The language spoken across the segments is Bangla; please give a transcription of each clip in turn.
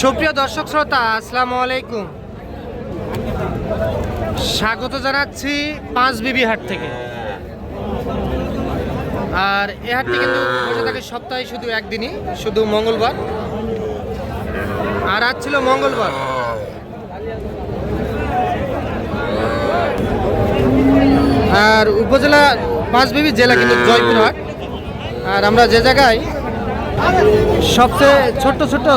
সুপ্রিয় দর্শক শ্রোতা, আসসালামু আলাইকুম। স্বাগত জানাচ্ছি পাঁচ বিবি হাট থেকে। আর এ হাটটি কিন্তু বসে থাকে সপ্তাহে শুধু একদিনই, শুধু মঙ্গলবার। আর আজ ছিল মঙ্গলবার। আর উপজেলা পাঁচবিবি জেলা কিন্তু জয়পুরহাট। আর আমরা যে জায়গায় সবচেয়ে ছোট্ট ছোট্ট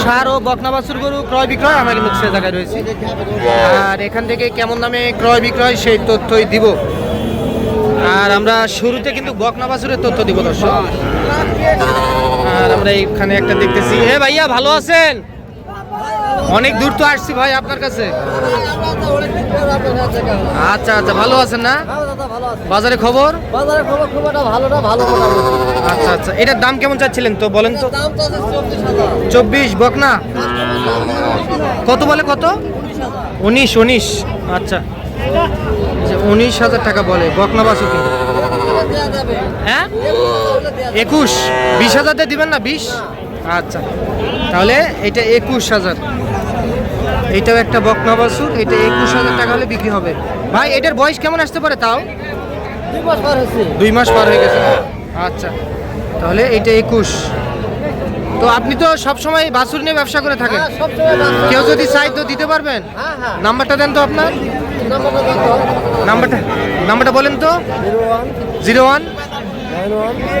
সার ও বকনাবাসুর গরু ক্রয় বিক্রয় আমরা কিন্তু সে জায়গায় রয়েছি। আর এখান থেকে কেমন দামে ক্রয় বিক্রয় সেই তথ্যই দিব। আর আমরা শুরুতে কিন্তু বকনা বাছুরের তথ্য দিব, দর্শক। আর আমরা এইখানে একটা দেখতেছি। হে ভাইয়া, ভালো আছেন? অনেক দূর তো আসছি ভাই আপনার কাছে। আচ্ছা আচ্ছা ভালো আছেন না? বাজারে খবর? বাজারে খবর খুব একটা ভালো না ভালো আচ্ছা আচ্ছা এটার দাম কেমন চাচ্ছিলেন তো বলেন তো। চব্বিশ বকনা? কত বলে কত? উনিশ উনিশ আচ্ছা। যে উনিশ হাজার টাকা বলে বকনা বাসুকি। হ্যাঁ? একুশ বিশ হাজার দিবেন না বিশ? আচ্ছা তাহলে এটা একুশ হাজার। এইটাও একটা বকনা বাসুর এটা একুশ হাজার টাকা হলে বিক্রি হবে। ভাই এটার বয়স কেমন আসতে পারে তাও? দুই মাস পার হয়েছে দুই মাস পার হয়ে গেছে আচ্ছা তাহলে এইটা একুশ। তো আপনি তো সব সময় বাসুর নিয়ে ব্যবসা করে থাকেন। হ্যাঁ কেউ যদি চাই তো দিতে পারবেন? হ্যাঁ হ্যাঁ। নাম্বারটা দেন তো আপনার। নাম্বারটা নাম্বারটা নাম্বারটা বলেন তো। Zero one.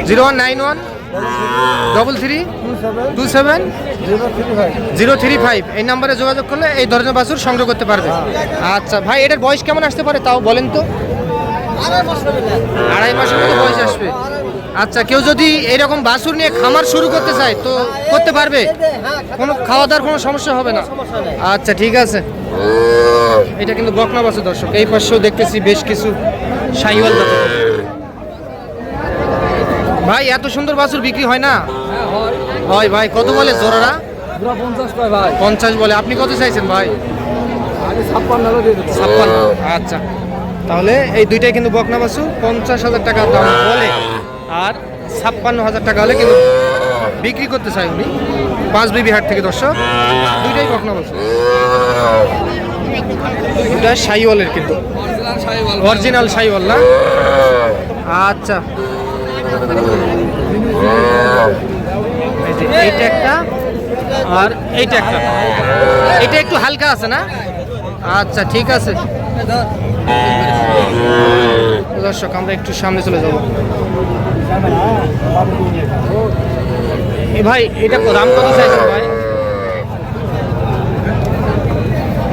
Zero one nine one. Double three two seven zero three five এই নাম্বারে যোগাযোগ করলে এই ধরনের বাছুর সংগ্রহ করতে পারবে। আচ্ছা ভাই এটার বয়স কেমন আসতে পারে তাও বলেন তো? আড়াই মাসের মতো বয়স আসবে। আচ্ছা কেউ যদি এরকম বাছুর নিয়ে খামার শুরু করতে চায় তো করতে পারবে? হ্যাঁ কোনো খাওয়া দাওয়ার কোনো সমস্যা হবে না? আচ্ছা ঠিক আছে। এটা কিন্তু বকনা বাছুর দর্শক। এই পাশেও দেখতেছি বেশ কিছু বাছুর ভাই এত সুন্দর বাছুর বিক্রি হয় না? হ্যাঁ হয় হয় ভাই কত বলে দুটো পঞ্চাশ ভাই? পঞ্চাশ বলে আপনি কত চাইছেন ভাই? ছাপ্পান্ন। আচ্ছা। তাহলে এই দুইটাই কিন্তু বকনা বাছুর পঞ্চাশ হাজার টাকা দাম বলে। আর ছাপ্পান্ন হাজার টাকা হলে কিন্তু বিক্রি করতে চাই উনি। পাঁচ বিবি হাট থেকে দর্শক। দুইটাই বকনা বাছুর। দুটা সাইওয়ালের কিন্তু। অরিজিনাল সাইওয়াল না? আচ্ছা। এইটা একটা, আর এইটা একটা। এটা একটু হালকা আছে না? আচ্ছা ঠিক আছে। দর্শক, আমরা একটু সামনে চলে যাব। ভাই, এটা দাম কত চাইছেন ভাই?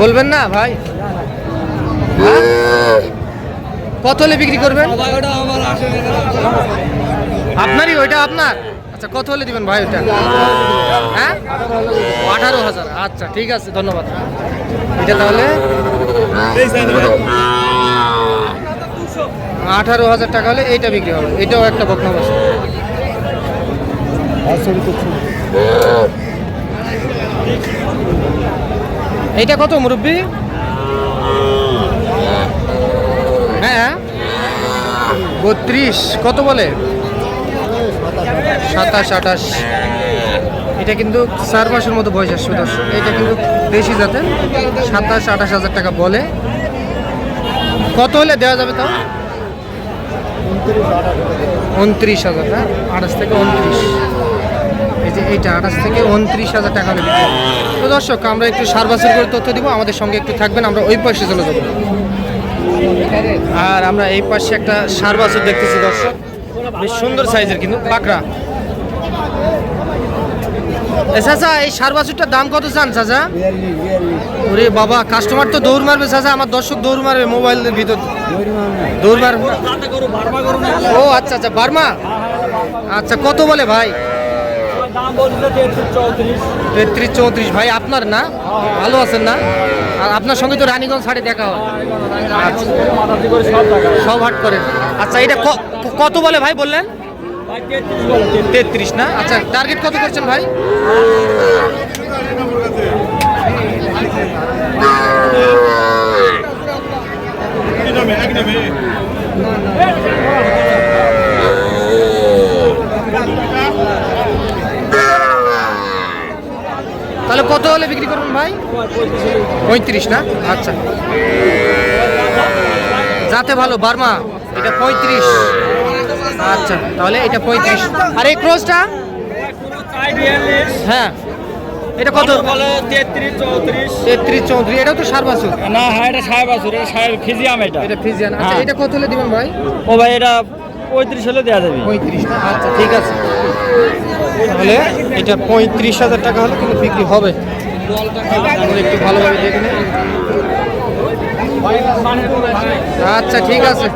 বলবেন না ভাই? হ্যাঁ? কত হলে বিক্রি করবেন? আপনারই ওইটা আপনার? আচ্ছা কত হলে দিবেন ভাই ওইটা? হ্যাঁ? আঠারো হাজার। আচ্ছা ঠিক আছে, ধন্যবাদ। এটা তাহলে? আঠারো হাজার টাকা হলে এইটা বিক্রি হবে। এটাও একটা বকনা বাস এইটা কত মুরব্বী হ্যাঁ বত্রিশ, কত বলে? সাতাশ, আঠাশ। এটা কিন্তু চার মাসের মতো বয়স আসবে দর্শক। এটা কিন্তু দেশি জাতের। সাতাশ, আঠাশ হাজার টাকা বলে। কত হলে দেওয়া যাবে তাও? উনত্রিশ হাজার হ্যাঁ? আঠাশ থেকে উনত্রিশ। এই যে এইটা, আঠাশ থেকে উনত্রিশ হাজার টাকা তো দর্শক, আমরা একটু সার্ভাসের করে তথ্য দিব। আমাদের সঙ্গে একটু থাকবেন। আমরা ওই পয়সা চলে যাব। আর আমরা এই পাশে একটা সার দেখতেছি, দর্শক। বেশ সুন্দর সাইজের কিন্তু পাকড়া। চাচা, এই সার দাম কত চান চাচা? ওরে বাবা কাস্টমার তো দৌড় মারবে চাচা, আমার দর্শক দৌড় মারবে মোবাইলের ভিতর। দৌড় মারবে। ও আচ্ছা আচ্ছা বার্মা? আচ্ছা কত বলে ভাই? তেত্রিশ চৌত্রিশ। ভাই আপনার না? ভালো আছেন না? আর আপনার সঙ্গে তো রানীগঞ্জ হাটে দেখা হয়। সব হাট করেন। আচ্ছা এটা কত বলে ভাই বললেন? তেত্রিশ না? আচ্ছা টার্গেট কত করছেন ভাই তাহলে কত হলে বিক্রি করবেন ভাই। পঁয়ত্রিশ না? আচ্ছা। যাতে ভালো বার্মা এটা পঁয়ত্রিশ। আচ্ছা তাহলে এটা পঁয়ত্রিশ। আর এই ক্রসটা? হ্যাঁ। এটা কত? বলে তেত্রিশ চৌত্রিশ। তেত্রিশ চৌত্রিশ এটাও তো সার বাছুর। না হ্যাঁ এটা সাহেব আছে এটা সাহেব ফিজিয়াম এটা। এটা ফিজিয়ান আচ্ছা হ্যাঁ। এটা কত হলে দিবেন ভাই? ও ভাই এটা পঁয়ত্রিশ হলে দেওয়া যাবে। পঁয়ত্রিশ না? আচ্ছা ঠিক আছে। তাহলে এটা পঁয়ত্রিশ হাজার টাকা হলে কিন্তু বিক্রি হবে। একটু ভালোভাবে দেখে নিই। আচ্ছা ঠিক আছে।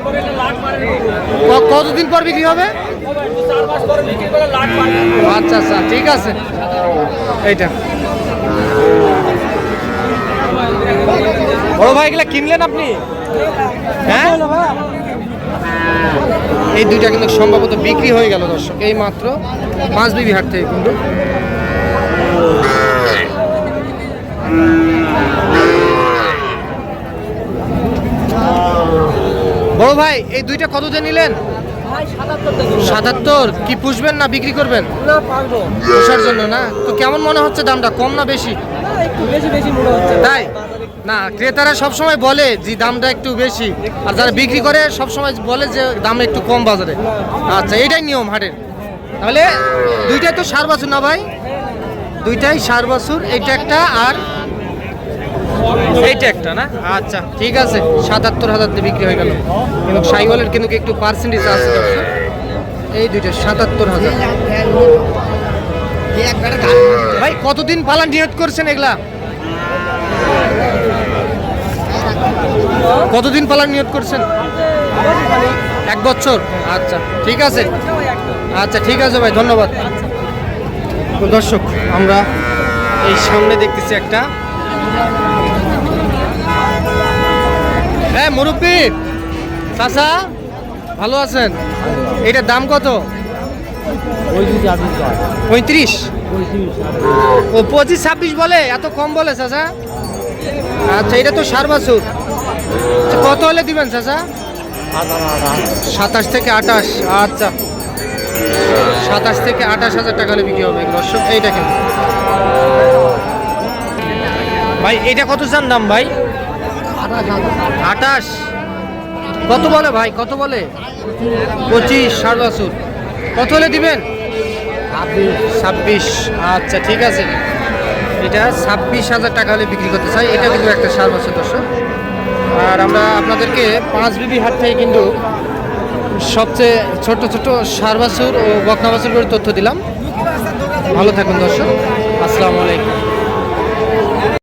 কতদিন পর বিক্রি হবে? আচ্ছা আচ্ছা ঠিক আছে। এইটা। বড় ভাই, এগুলা কিনলেন আপনি? হ্যাঁ? এই দুইটা কিন্তু সম্ভবত বিক্রি হয়ে গেল, দর্শক। এই মাত্র পাঁচ বিবি হাট থেকে কিন্তু। বড় ভাই এই দুইটা কত দিয়ে নিলেন? সাতাত্তর কি পুষবেন না বিক্রি করবেন? পোষার জন্য না? তো কেমন মনে হচ্ছে দামটা? কম না বেশি? মনে তাই? না ক্রেতারা সব সময় বলে যে দামটা একটু বেশি। আর যারা বিক্রি করে সব সময় বলে যে দাম একটু কম বাজারে। আচ্ছা এটাই নিয়ম হাটের। তাহলে দুইটাই তো সার বাছুর না ভাই? দুইটাই সার বাছুর এটা একটা। আর এইটা একটা না? আচ্ছা ঠিক আছে। সাতাত্তর হাজার দিয়ে বিক্রি হয়ে গেল। কিন্তু সাইওয়ালের কিন্তু একটু পার্সেন্টেজ আছে এই দুইটা, সাতাত্তর হাজার। ভাই, কতদিন পালান নিয়ত করছেন এগুলা? কতদিন পালার নিয়ত করছেন? এক বছর? আচ্ছা ঠিক আছে। আচ্ছা ঠিক আছে ভাই, ধন্যবাদ। দর্শক, আমরা এই সামনে দেখতেছি একটা মুরব্বী। চাচা ভালো আছেন? এটার দাম কত? পঁয়ত্রিশ ও পঁচিশ ছাব্বিশ বলে? এত কম বলে চাচা? আচ্ছা এটা তো সার বাছুর। আচ্ছা, কত হলে দিবেন চাচা? সাতাশ থেকে আঠাশ। আচ্ছা। সাতাশ থেকে আঠাশ হাজার টাকা হলে বিক্রি হবে। দর্শক এইটা কেন ভাই এটা কত চান দাম ভাই? আঠাশ। কত বলে ভাই? কত বলে? পঁচিশ ষাট বছর কত হলে দিবেন? ছাব্বিশ। আচ্ছা ঠিক আছে। এটা ছাব্বিশ হাজার টাকা হলে বিক্রি করতে চাই। এটা কিন্তু একটা সার বছর দর্শক। আর আমরা আপনাদেরকে পাঁচ বিবি হাট থেকে কিন্তু সবচেয়ে ছোট ছোট সার বাছুর ও বকনা বাছুর করে তথ্য দিলাম। ভালো থাকুন দর্শক। আসসালামু আলাইকুম।